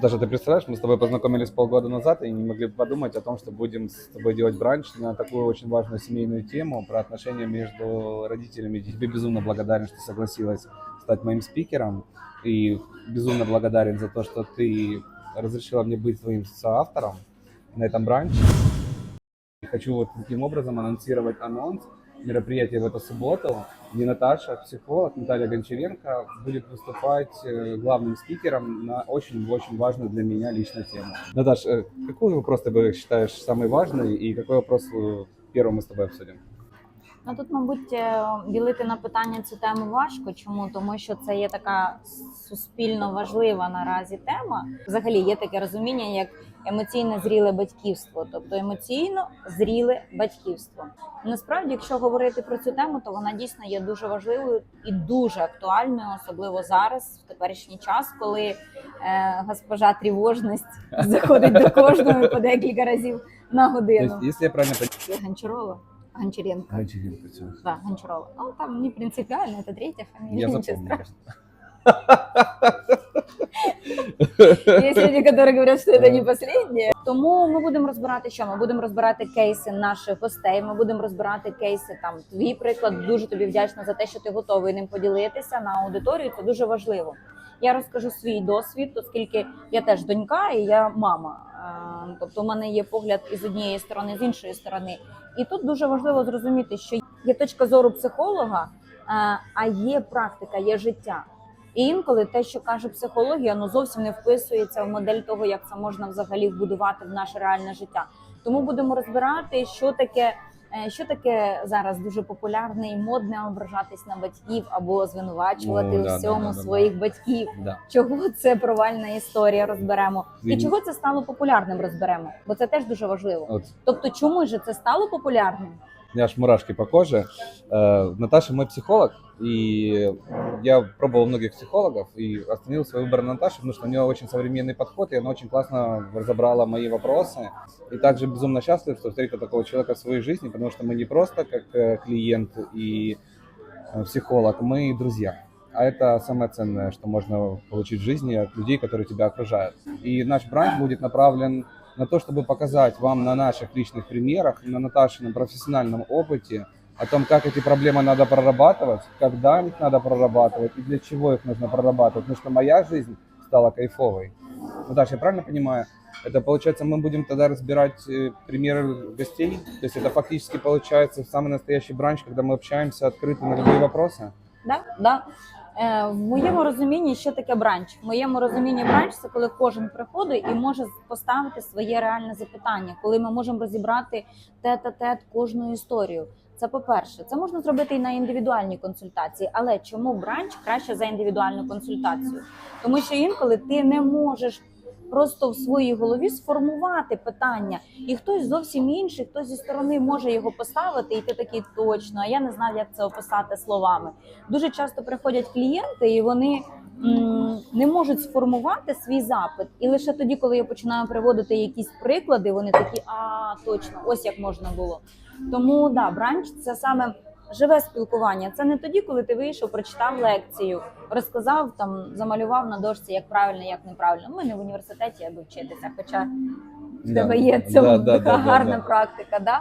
Даже ты представляешь, мы с тобой познакомились полгода назад и не могли подумать о том, что будем с тобой делать бранч на такую очень важную семейную тему про отношения между родителями. Я тебе безумно благодарен, что согласилась стать моим спикером. И безумно благодарен за то, что ты разрешила мне быть твоим соавтором на этом бранче. И хочу вот таким образом анонсировать анонс мероприятия в эту субботу, где Наташа, психолог Наталья Гончаренко, будет выступать э, главным спикером на очень-очень важную для меня личную тему. Наташ, э, какой вопрос ты бы считаешь самый важный и какой вопрос э, первым мы с тобой обсудим? Ну тут, мабуть, е, ділити на питання цю тему важко. Чому? Тому що це є така суспільно важлива наразі тема. Взагалі є таке розуміння, як емоційно зріле батьківство, тобто емоційно зріле батьківство. Насправді, якщо говорити про цю тему, то вона дійсно є дуже важливою і дуже актуальною, особливо зараз, в теперішній час, коли е, госпожа тривожність заходить до кожного по декілька разів на годину. есть, если я правильно. Гончарова, Гончаренко. Гончаренко, всё. Да, Гончарова. Ну, там не принципиально, это третья фамилия. Я ничего запомнил. страшного. Есть люди, которые говорят, що це не последнє. Тому ми будемо розбирати, що ми будемо розбирати кейси наших гостей. Ми будемо розбирати кейси там. Твій приклад дуже тобі вдячна за те, що ти готовий ним поділитися на аудиторію. Це дуже важливо. Я розкажу свій досвід, оскільки я теж донька і я мама. Е, Тобто, у мене є погляд і з однієї сторони, з іншої сторони. І тут дуже важливо зрозуміти, що є точка зору психолога, е, а є практика, є життя. І інколи те, що каже психологія, ну зовсім не вписується в модель того, як це можна взагалі вбудувати в наше реальне життя. Тому будемо розбирати, що таке, що таке зараз дуже популярне і модне ображатись на батьків або звинувачувати Ну, у да, да, всьому да, да, своїх батьків. Да. Чого це провальна історія? Розберемо, і Він- чого це стало популярним? Розберемо, бо це теж дуже важливо. От. Тобто, чому ж це стало популярним? Меня аж мурашки по коже. Э, Наташа мой психолог, и я пробовал многих психологов и остановил свой выбор на Наташе, потому что у нее очень современный подход, и она очень классно разобрала мои вопросы. И также безумно счастлив, что встретил такого человека в своей жизни, потому что мы не просто как э, клиент и э, психолог, мы друзья. А это самое ценное, что можно получить в жизни от людей, которые тебя окружают. И наш бранч будет направлен на то, чтобы показать вам на наших личных примерах, на Наташином профессиональном опыте о том, как эти проблемы надо прорабатывать, когда их надо прорабатывать и для чего их нужно прорабатывать. Потому что моя жизнь стала кайфовой. Наташа, я правильно понимаю? Это получается, мы будем тогда разбирать э, примеры гостей. То есть это фактически получается самый настоящий бранч, когда мы общаемся открыто на любые вопросы. Да? Да. Е, в моєму розумінні, що таке бранч? В моєму розумінні бранч це коли кожен приходить і може поставити своє реальне запитання, коли ми можемо розібрати тет-а-тет кожну історію. Це по-перше, це можна зробити і на індивідуальній консультації. Але чому бранч краще за індивідуальну консультацію? Тому що інколи ти не можеш просто в своїй голові сформувати питання, і хтось зовсім інший, хтось зі сторони може його поставити, і ти такий точно. А я не знав, як це описати словами. Дуже часто приходять клієнти, і вони не можуть сформувати свій запит. І лише тоді, коли я починаю приводити якісь приклади, вони такі, а точно, ось як можна було. Тому да, бранч це саме живе спілкування. Це не тоді, коли ти вийшов, прочитав лекцію, розказав там, замалював на дошці, як правильно, як неправильно. Ми не в університеті, аби вчитися, хоча в тебе є Да, да, така да, гарна да. практика. Да?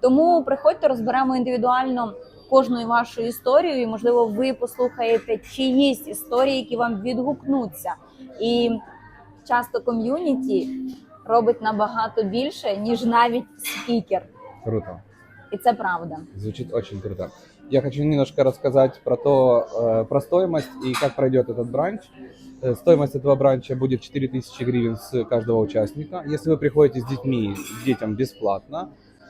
Тому приходьте, розберемо індивідуально кожну вашу історію, і можливо, ви послухаєте чиїсь історії, які вам відгукнуться. І часто ком'юніті робить набагато більше, ніж навіть спікер. Круто. І це правда. Звучит очень круто. Я хочу немножко рассказать про то, э, про стоимость и как пройдет этот бранч. Э, Стоимость этого бранча будет 4000 гривен с каждого участника. Если вы приходите с детьми, детям бесплатно.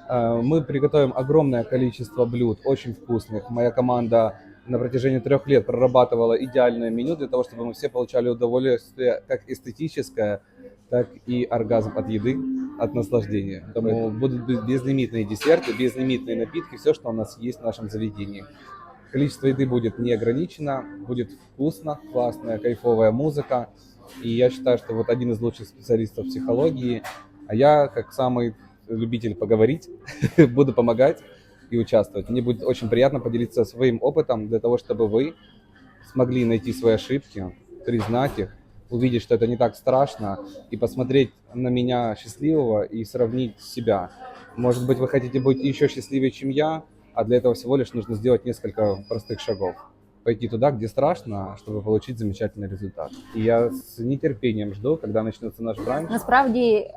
Э, Мы приготовим огромное количество блюд, очень вкусных. Моя команда на протяжении трех лет прорабатывала идеальное меню для того, чтобы мы все получали удовольствие как эстетическое, так и оргазм от еды, от наслаждения. Поэтому будут бе- безлимитные десерты, безлимитные напитки, все, что у нас есть в нашем заведении. Количество еды будет не ограничено, будет вкусно, классная, кайфовая музыка. И я считаю, что вот один из лучших специалистов психологии, а я, как самый любитель поговорить, буду помогать и участвовать. Мне будет очень приятно поделиться своим опытом для того, чтобы вы смогли найти свои ошибки, признать их увидеть, что это не так страшно, и посмотреть на меня счастливого и сравнить себя. Может быть, вы хотите быть еще счастливее, чем я, а для этого всего лишь нужно сделать несколько простых шагов. Пойти туда, где страшно, чтобы получить замечательный результат. И я с нетерпением жду, когда начнется наш бранч. Насправді е,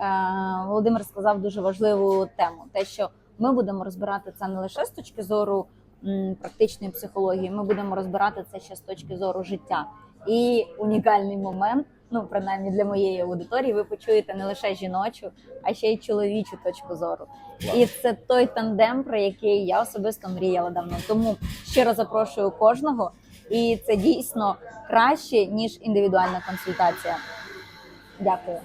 Володимир сказав дуже важливу тему: те, що ми будемо розбирати це не лише з точки зору м, практичної психології, ми будемо розбирати це ще з точки зору життя. І унікальний момент, ну принаймні для моєї аудиторії, ви почуєте не лише жіночу, а ще й чоловічу точку зору. І це той тандем, про який я особисто мріяла давно. Тому щиро запрошую кожного, і це дійсно краще ніж індивідуальна консультація. Дякую.